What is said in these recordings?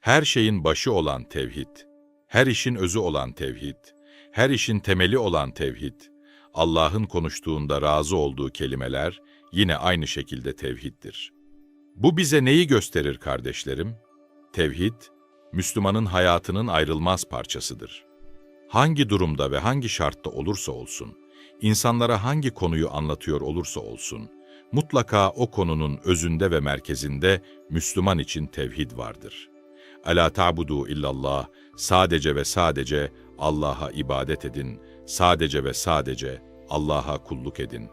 her şeyin başı olan tevhid, her işin özü olan tevhid, her işin temeli olan tevhid, Allah'ın konuştuğunda razı olduğu kelimeler yine aynı şekilde tevhiddir. Bu bize neyi gösterir kardeşlerim? Tevhid, Müslümanın hayatının ayrılmaz parçasıdır. Hangi durumda ve hangi şartta olursa olsun, insanlara hangi konuyu anlatıyor olursa olsun, mutlaka o konunun özünde ve merkezinde Müslüman için tevhid vardır. Ela ta'budu illallah, sadece ve sadece Allah'a ibadet edin, sadece ve sadece Allah'a kulluk edin.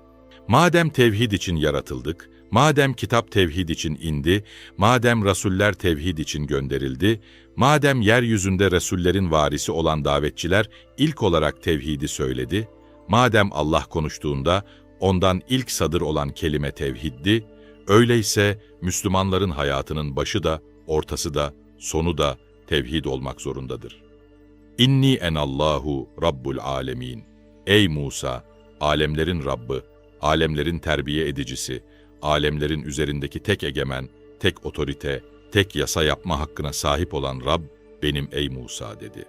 Madem tevhid için yaratıldık, madem kitap tevhid için indi, madem rasuller tevhid için gönderildi, madem yeryüzünde resullerin varisi olan davetçiler ilk olarak tevhidi söyledi, madem Allah konuştuğunda ondan ilk sadır olan kelime tevhiddi, öyleyse Müslümanların hayatının başı da, ortası da, sonu da tevhid olmak zorundadır. İnni enallahu rabbul alemin. Ey Musa, alemlerin Rabbi, alemlerin terbiye edicisi, alemlerin üzerindeki tek egemen, tek otorite, tek yasa yapma hakkına sahip olan Rab benim ey Musa dedi.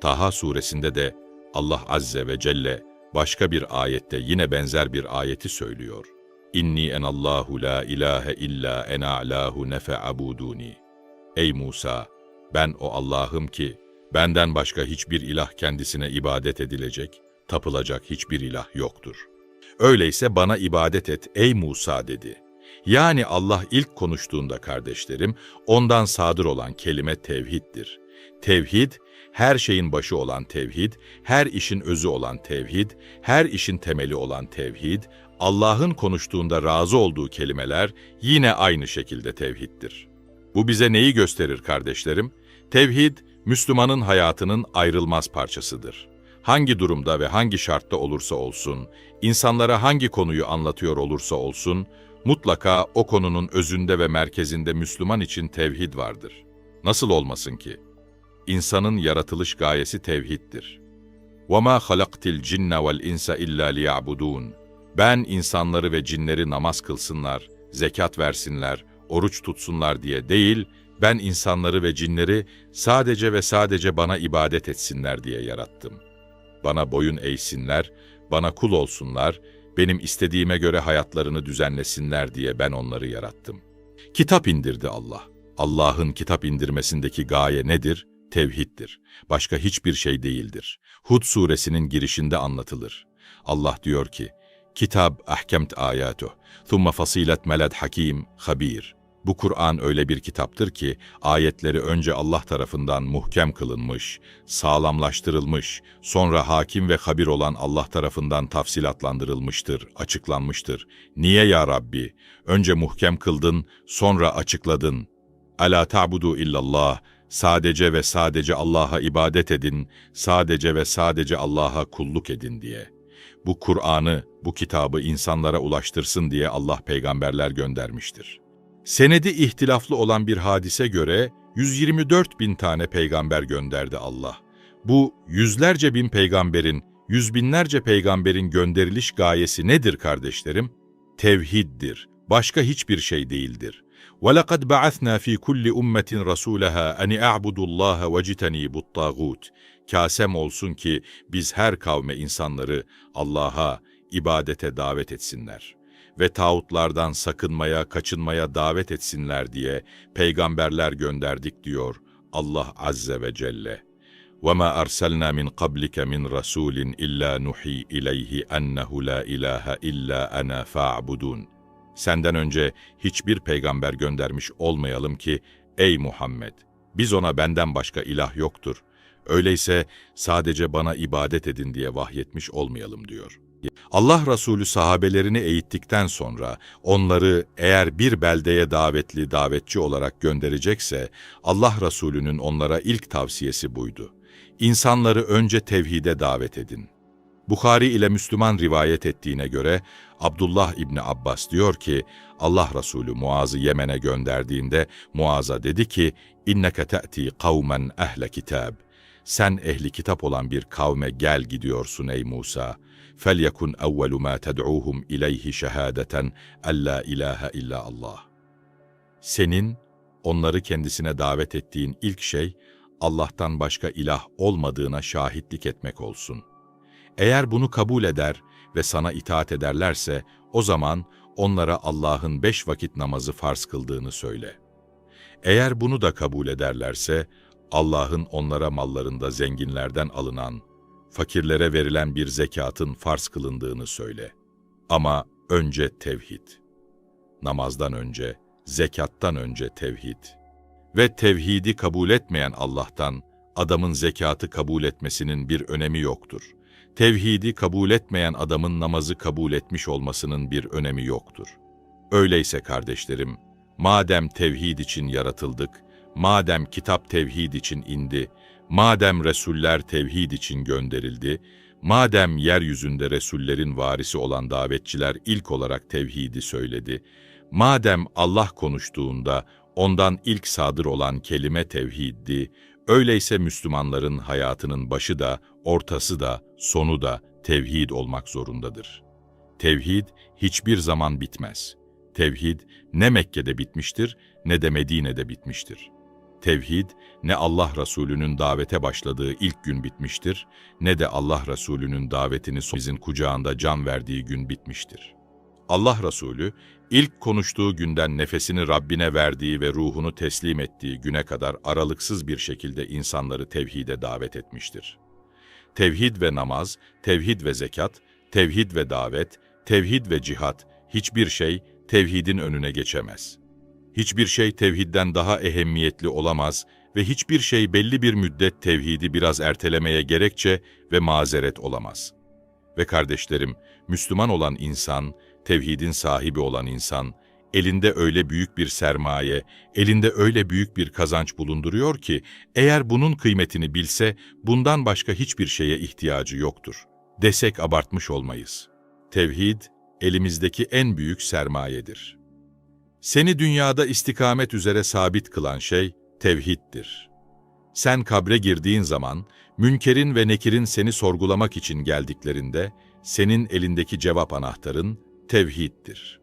Taha suresinde de Allah Azze ve Celle başka bir ayette yine benzer bir ayeti söylüyor. İnni enallahu la ilahe illa ena alahu nefe'abuduni. Ey Musa, ben o Allah'ım ki benden başka hiçbir ilah kendisine ibadet edilecek, tapılacak hiçbir ilah yoktur. Öyleyse bana ibadet et ey Musa dedi. Yani Allah ilk konuştuğunda kardeşlerim, ondan sadır olan kelime tevhiddir. Tevhid, her şeyin başı olan tevhid, her işin özü olan tevhid, her işin temeli olan tevhid, Allah'ın konuştuğunda razı olduğu kelimeler yine aynı şekilde tevhiddir. Bu bize neyi gösterir kardeşlerim? Tevhid, Müslümanın hayatının ayrılmaz parçasıdır. Hangi durumda ve hangi şartta olursa olsun, insanlara hangi konuyu anlatıyor olursa olsun, mutlaka o konunun özünde ve merkezinde Müslüman için tevhid vardır. Nasıl olmasın ki? İnsanın yaratılış gayesi tevhiddir. وَمَا خَلَقْتِ الْجِنَّ وَالْاِنْسَ اِلَّا لِيَعْبُدُونَ Ben insanları ve cinleri namaz kılsınlar, zekat versinler, oruç tutsunlar diye değil, ben insanları ve cinleri sadece ve sadece bana ibadet etsinler diye yarattım. Bana boyun eğsinler, bana kul olsunlar, benim istediğime göre hayatlarını düzenlesinler diye ben onları yarattım. Kitap indirdi Allah. Allah'ın kitap indirmesindeki gaye nedir? Tevhiddir. Başka hiçbir şey değildir. Hud suresinin girişinde anlatılır. Allah diyor ki, Kitab ahkemt ayatuh, thumma fasilet meled hakim, habir. Bu Kur'an öyle bir kitaptır ki ayetleri önce Allah tarafından muhkem kılınmış, sağlamlaştırılmış, sonra hakim ve habir olan Allah tarafından tafsilatlandırılmıştır, açıklanmıştır. Niye ya Rabbi? Önce muhkem kıldın, sonra açıkladın. Ala ta'budu illallah, sadece ve sadece Allah'a ibadet edin, sadece ve sadece Allah'a kulluk edin diye Bu Kur'an'ı, bu kitabı insanlara ulaştırsın diye Allah peygamberler göndermiştir. Senedi ihtilaflı olan bir hadise göre 124 bin tane peygamber gönderdi Allah. Bu yüzlerce bin peygamberin, yüz binlerce peygamberin gönderiliş gayesi nedir kardeşlerim? Tevhiddir. Başka hiçbir şey değildir. وَلَقَدْ بَعَثْنَا ف۪ي كُلِّ اُمَّةٍ رَسُولَهَا اَنِ اَعْبُدُ اللّٰهَ وَجِتَنِيبُ الطَّاغُوتِ Kasem olsun ki biz her kavme insanları Allah'a, ibadete davet etsinler ve tağutlardan sakınmaya, kaçınmaya davet etsinler diye peygamberler gönderdik diyor Allah Azze ve Celle. وَمَا أَرْسَلْنَا مِنْ قَبْلِكَ مِنْ رَسُولٍ إِلَّا نُحِي إِلَيْهِ أَنَّهُ لَا إِلَٰهَ إِلَّا أَنَا فَاعْبُدُونَ Senden önce hiçbir peygamber göndermiş olmayalım ki, ey Muhammed, biz ona benden başka ilah yoktur. Öyleyse sadece bana ibadet edin diye vahyetmiş olmayalım diyor. Allah Resulü sahabelerini eğittikten sonra onları eğer bir beldeye davetli davetçi olarak gönderecekse Allah Resulü'nün onlara ilk tavsiyesi buydu. İnsanları önce tevhide davet edin. Bukhari ile Müslüman rivayet ettiğine göre Abdullah İbni Abbas diyor ki Allah Resulü Muaz'ı Yemen'e gönderdiğinde Muaz'a dedi ki inneke te'ti kavmen ehle kitab. Sen ehli kitap olan bir kavme gel gidiyorsun ey Musa. فَلْيَكُنْ اَوَّلُ مَا تَدْعُوهُمْ اِلَيْهِ شَهَادَةً اَلَّا اِلَٰهَ اِلَّا Allah. Senin onları kendisine davet ettiğin ilk şey, Allah'tan başka ilah olmadığına şahitlik etmek olsun. Eğer bunu kabul eder ve sana itaat ederlerse, o zaman onlara Allah'ın beş vakit namazı farz kıldığını söyle. Eğer bunu da kabul ederlerse, Allah'ın onlara mallarında zenginlerden alınan, fakirlere verilen bir zekatın farz kılındığını söyle. Ama önce tevhid. Namazdan önce, zekattan önce tevhid. Ve tevhidi kabul etmeyen Allah'tan, adamın zekatı kabul etmesinin bir önemi yoktur. Tevhidi kabul etmeyen adamın namazı kabul etmiş olmasının bir önemi yoktur. Öyleyse kardeşlerim, madem tevhid için yaratıldık, madem kitap tevhid için indi, madem Resuller tevhid için gönderildi, madem yeryüzünde Resullerin varisi olan davetçiler ilk olarak tevhidi söyledi, madem Allah konuştuğunda ondan ilk sadır olan kelime tevhiddi, öyleyse Müslümanların hayatının başı da, ortası da, sonu da tevhid olmak zorundadır. Tevhid hiçbir zaman bitmez. Tevhid ne Mekke'de bitmiştir ne de Medine'de bitmiştir. Tevhid ne Allah Resulü'nün davete başladığı ilk gün bitmiştir ne de Allah Resulü'nün davetini bizim kucağında can verdiği gün bitmiştir. Allah Resulü ilk konuştuğu günden nefesini Rabbine verdiği ve ruhunu teslim ettiği güne kadar aralıksız bir şekilde insanları tevhide davet etmiştir. Tevhid ve namaz, tevhid ve zekat, tevhid ve davet, tevhid ve cihat, hiçbir şey tevhidin önüne geçemez. Hiçbir şey tevhidden daha ehemmiyetli olamaz ve hiçbir şey belli bir müddet tevhidi biraz ertelemeye gerekçe ve mazeret olamaz. Ve kardeşlerim, Müslüman olan insan, tevhidin sahibi olan insan, elinde öyle büyük bir sermaye, elinde öyle büyük bir kazanç bulunduruyor ki, eğer bunun kıymetini bilse, bundan başka hiçbir şeye ihtiyacı yoktur. Desek abartmış olmayız. Tevhid, elimizdeki en büyük sermayedir. Seni dünyada istikamet üzere sabit kılan şey, tevhiddir. Sen kabre girdiğin zaman, münkerin ve nekirin seni sorgulamak için geldiklerinde, senin elindeki cevap anahtarın tevhiddir.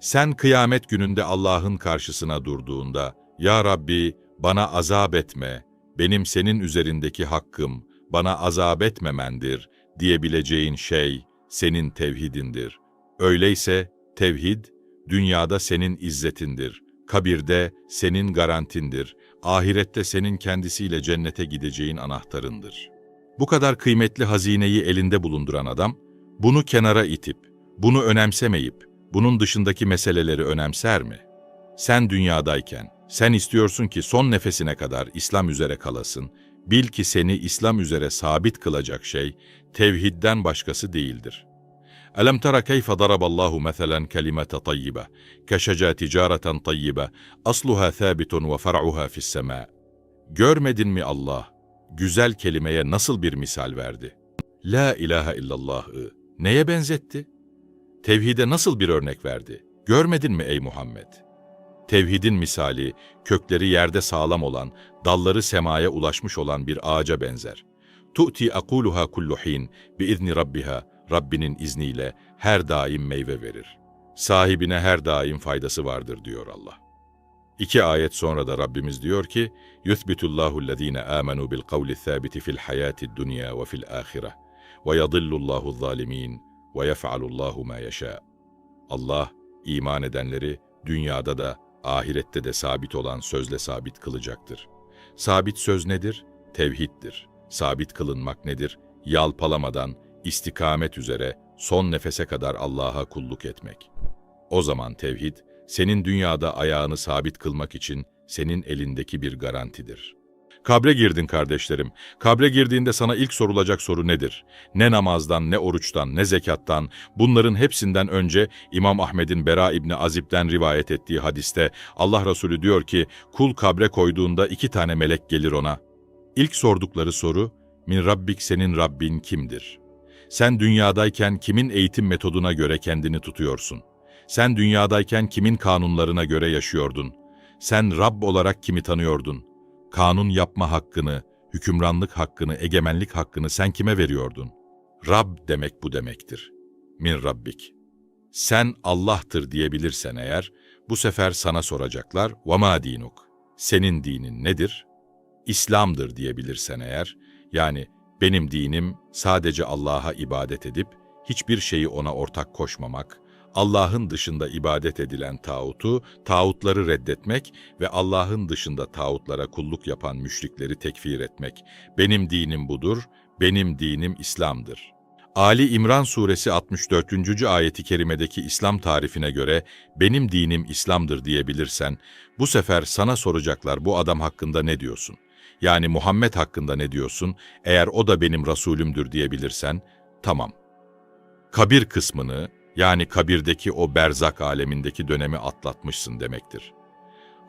Sen kıyamet gününde Allah'ın karşısına durduğunda, Ya Rabbi bana azap etme, benim senin üzerindeki hakkım, bana azap etmemendir diyebileceğin şey senin tevhidindir. Öyleyse tevhid, dünyada senin izzetindir, kabirde senin garantindir, ahirette senin kendisiyle cennete gideceğin anahtarındır. Bu kadar kıymetli hazineyi elinde bulunduran adam, bunu kenara itip, bunu önemsemeyip, bunun dışındaki meseleleri önemser mi? Sen dünyadayken, sen istiyorsun ki son nefesine kadar İslam üzere kalasın, bil ki seni İslam üzere sabit kılacak şey, tevhidden başkası değildir. ألم تر كيف ضرب الله مثلا كلمة طيبة كشجا تجارة طيبة أصلها ثابت وفرعها في السماء Görmedin mi Allah? Güzel kelimeye nasıl bir misal verdi? La ilahe illallah'ı neye benzetti? Tevhide nasıl bir örnek verdi? Görmedin mi ey Muhammed? Tevhidin misali, kökleri yerde sağlam olan, dalları semaya ulaşmış olan bir ağaca benzer. Tu'ti akuluha kullu hin biizni rabbiha, Rabbinin izniyle her daim meyve verir. Sahibine her daim faydası vardır diyor Allah. İki ayet sonra da Rabbimiz diyor ki: "Yuthbitullahu allazina amenu bil kavli sabiti fil hayati dunya ve fil ahire ve yadillullahu zalimin ve yef'alullahu ma yasha." Allah iman edenleri dünyada da ahirette de sabit olan sözle sabit kılacaktır. Sabit söz nedir? Tevhiddir. Sabit kılınmak nedir? Yalpalamadan, istikamet üzere son nefese kadar Allah'a kulluk etmek. O zaman tevhid, senin dünyada ayağını sabit kılmak için senin elindeki bir garantidir. Kabre girdin kardeşlerim. Kabre girdiğinde sana ilk sorulacak soru nedir? Ne namazdan, ne oruçtan, ne zekattan, bunların hepsinden önce İmam Ahmed'in Bera İbni Azib'den rivayet ettiği hadiste Allah Resulü diyor ki, kul kabre koyduğunda iki tane melek gelir ona. İlk sordukları soru, Min Rabbik senin Rabbin kimdir? Sen dünyadayken kimin eğitim metoduna göre kendini tutuyorsun? Sen dünyadayken kimin kanunlarına göre yaşıyordun? Sen Rabb olarak kimi tanıyordun? Kanun yapma hakkını, hükümranlık hakkını, egemenlik hakkını sen kime veriyordun? Rab demek bu demektir. Min Rabbik. Sen Allah'tır diyebilirsen eğer, bu sefer sana soracaklar, وَمَا dinuk? senin dinin nedir? İslam'dır diyebilirsen eğer, yani benim dinim sadece Allah'a ibadet edip hiçbir şeyi ona ortak koşmamak, Allah'ın dışında ibadet edilen tağutu, tağutları reddetmek ve Allah'ın dışında tağutlara kulluk yapan müşrikleri tekfir etmek. Benim dinim budur, benim dinim İslam'dır. Ali İmran suresi 64. ayeti kerimedeki İslam tarifine göre benim dinim İslam'dır diyebilirsen, bu sefer sana soracaklar bu adam hakkında ne diyorsun? Yani Muhammed hakkında ne diyorsun? Eğer o da benim Resulümdür diyebilirsen, tamam. Kabir kısmını, yani kabirdeki o berzak alemindeki dönemi atlatmışsın demektir.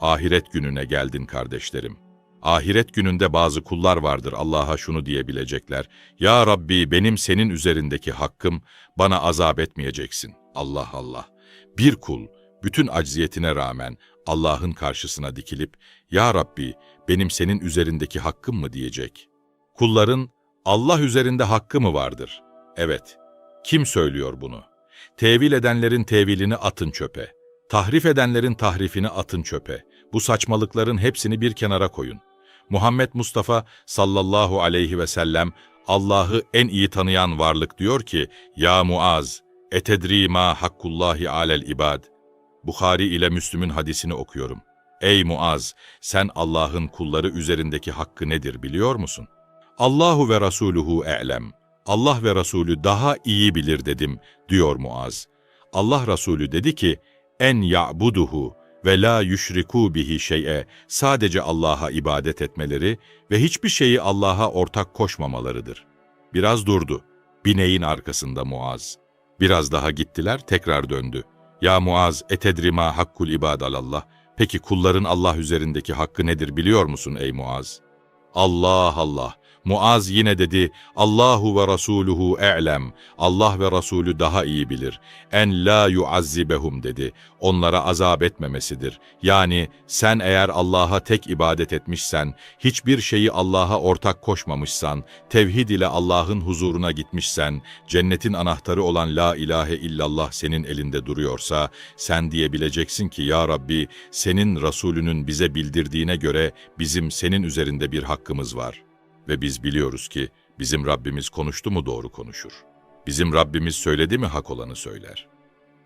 Ahiret gününe geldin kardeşlerim. Ahiret gününde bazı kullar vardır Allah'a şunu diyebilecekler. Ya Rabbi benim senin üzerindeki hakkım bana azap etmeyeceksin. Allah Allah. Bir kul bütün acziyetine rağmen Allah'ın karşısına dikilip Ya Rabbi benim senin üzerindeki hakkım mı diyecek. Kulların Allah üzerinde hakkı mı vardır? Evet. Kim söylüyor bunu? Tevil edenlerin tevilini atın çöpe. Tahrif edenlerin tahrifini atın çöpe. Bu saçmalıkların hepsini bir kenara koyun. Muhammed Mustafa sallallahu aleyhi ve sellem Allah'ı en iyi tanıyan varlık diyor ki, Ya Muaz, etedri ma hakkullahi alel ibad. Bukhari ile Müslüm'ün hadisini okuyorum. Ey Muaz, sen Allah'ın kulları üzerindeki hakkı nedir biliyor musun? Allahu ve Rasuluhu e'lem. Allah ve Resulü daha iyi bilir dedim, diyor Muaz. Allah Resulü dedi ki, en ya'buduhu ve la yüşriku bihi şey'e sadece Allah'a ibadet etmeleri ve hiçbir şeyi Allah'a ortak koşmamalarıdır. Biraz durdu. Bineğin arkasında Muaz. Biraz daha gittiler, tekrar döndü. Ya Muaz, etedrima hakkul ibadalallah. Peki kulların Allah üzerindeki hakkı nedir biliyor musun ey Muaz? Allah Allah. Muaz yine dedi, Allahu ve Rasuluhu e'lem, Allah ve Resulü daha iyi bilir. En la yuazzibehum dedi, onlara azap etmemesidir. Yani sen eğer Allah'a tek ibadet etmişsen, hiçbir şeyi Allah'a ortak koşmamışsan, tevhid ile Allah'ın huzuruna gitmişsen, cennetin anahtarı olan la ilahe illallah senin elinde duruyorsa, sen diyebileceksin ki ya Rabbi, senin Resulünün bize bildirdiğine göre bizim senin üzerinde bir hakkımız var.'' Ve biz biliyoruz ki bizim Rabbimiz konuştu mu doğru konuşur. Bizim Rabbimiz söyledi mi hak olanı söyler.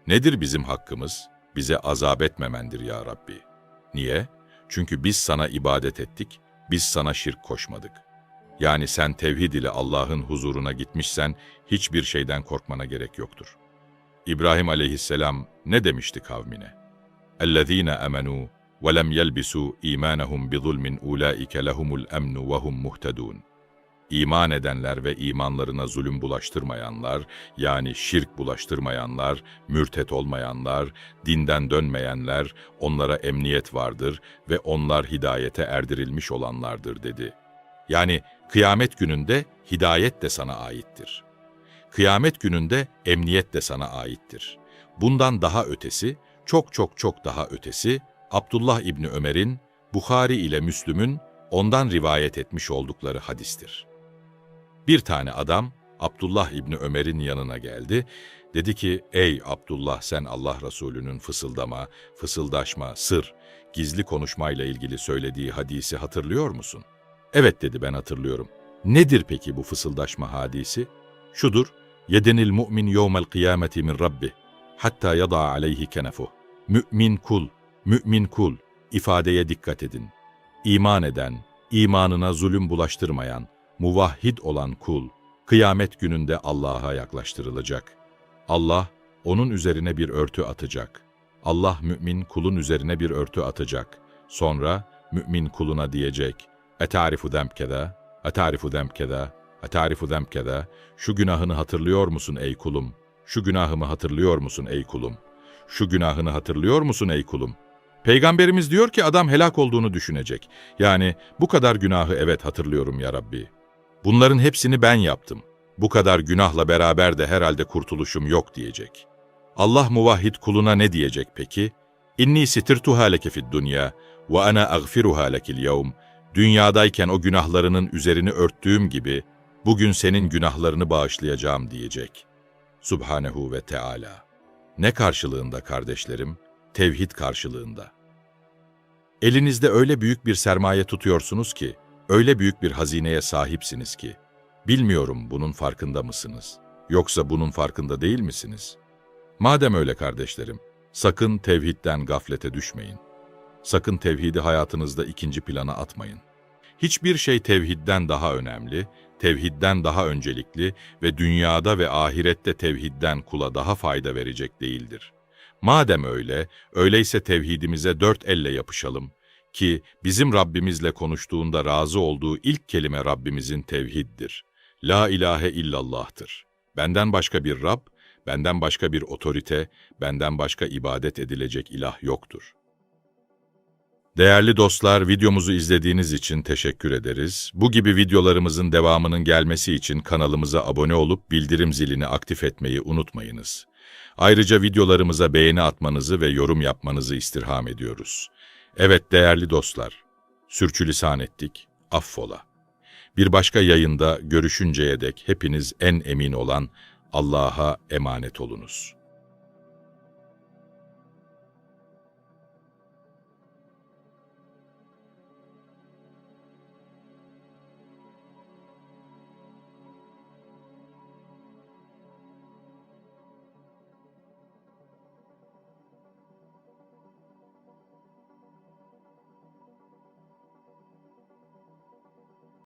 Nedir bizim hakkımız? Bize azap etmemendir ya Rabbi. Niye? Çünkü biz sana ibadet ettik, biz sana şirk koşmadık. Yani sen tevhid ile Allah'ın huzuruna gitmişsen hiçbir şeyden korkmana gerek yoktur. İbrahim aleyhisselam ne demişti kavmine? اَلَّذ۪ينَ اَمَنُوا وَلَمْ يَلْبِسُوا اِيمَانَهُمْ بِظُلْمٍ اُولَٰئِكَ لَهُمُ الْاَمْنُ وَهُمْ مُهْتَدُونَ İman edenler ve imanlarına zulüm bulaştırmayanlar, yani şirk bulaştırmayanlar, mürtet olmayanlar, dinden dönmeyenler, onlara emniyet vardır ve onlar hidayete erdirilmiş olanlardır dedi. Yani kıyamet gününde hidayet de sana aittir. Kıyamet gününde emniyet de sana aittir. Bundan daha ötesi, çok çok çok daha ötesi, Abdullah İbni Ömer'in, Bukhari ile Müslüm'ün ondan rivayet etmiş oldukları hadistir. Bir tane adam Abdullah İbni Ömer'in yanına geldi. Dedi ki, ey Abdullah sen Allah Resulü'nün fısıldama, fısıldaşma, sır, gizli konuşmayla ilgili söylediği hadisi hatırlıyor musun? Evet dedi ben hatırlıyorum. Nedir peki bu fısıldaşma hadisi? Şudur, yedenil mu'min yevmel kıyameti min rabbi, hatta yada aleyhi kenefuh. Mü'min kul, mü'min kul ifadeye dikkat edin. İman eden, imanına zulüm bulaştırmayan, muvahhid olan kul, kıyamet gününde Allah'a yaklaştırılacak. Allah, onun üzerine bir örtü atacak. Allah mümin kulun üzerine bir örtü atacak. Sonra mümin kuluna diyecek, Etarifu demkeda, etarifu demkeda, etarifu demkeda, şu günahını hatırlıyor musun ey kulum? Şu günahımı hatırlıyor musun ey kulum? Şu günahını hatırlıyor musun ey kulum?'' Peygamberimiz diyor ki adam helak olduğunu düşünecek. Yani bu kadar günahı evet hatırlıyorum ya Rabbi. Bunların hepsini ben yaptım. Bu kadar günahla beraber de herhalde kurtuluşum yok diyecek. Allah muvahhid kuluna ne diyecek peki? İnni sitirtuha leke fid dunya ve ana agfiruha lekil yevm. Dünyadayken o günahlarının üzerini örttüğüm gibi bugün senin günahlarını bağışlayacağım diyecek. Subhanehu ve Teala. Ne karşılığında kardeşlerim? Tevhid karşılığında. Elinizde öyle büyük bir sermaye tutuyorsunuz ki, öyle büyük bir hazineye sahipsiniz ki, bilmiyorum bunun farkında mısınız? Yoksa bunun farkında değil misiniz? Madem öyle kardeşlerim, sakın tevhidden gaflete düşmeyin. Sakın tevhidi hayatınızda ikinci plana atmayın. Hiçbir şey tevhidden daha önemli, tevhidden daha öncelikli ve dünyada ve ahirette tevhidden kula daha fayda verecek değildir. Madem öyle, öyleyse tevhidimize dört elle yapışalım ki bizim Rabbimizle konuştuğunda razı olduğu ilk kelime Rabbimizin tevhiddir. La ilahe illallah'tır. Benden başka bir Rab, benden başka bir otorite, benden başka ibadet edilecek ilah yoktur. Değerli dostlar, videomuzu izlediğiniz için teşekkür ederiz. Bu gibi videolarımızın devamının gelmesi için kanalımıza abone olup bildirim zilini aktif etmeyi unutmayınız. Ayrıca videolarımıza beğeni atmanızı ve yorum yapmanızı istirham ediyoruz. Evet değerli dostlar, sürçülisan ettik, affola. Bir başka yayında görüşünceye dek hepiniz en emin olan Allah'a emanet olunuz.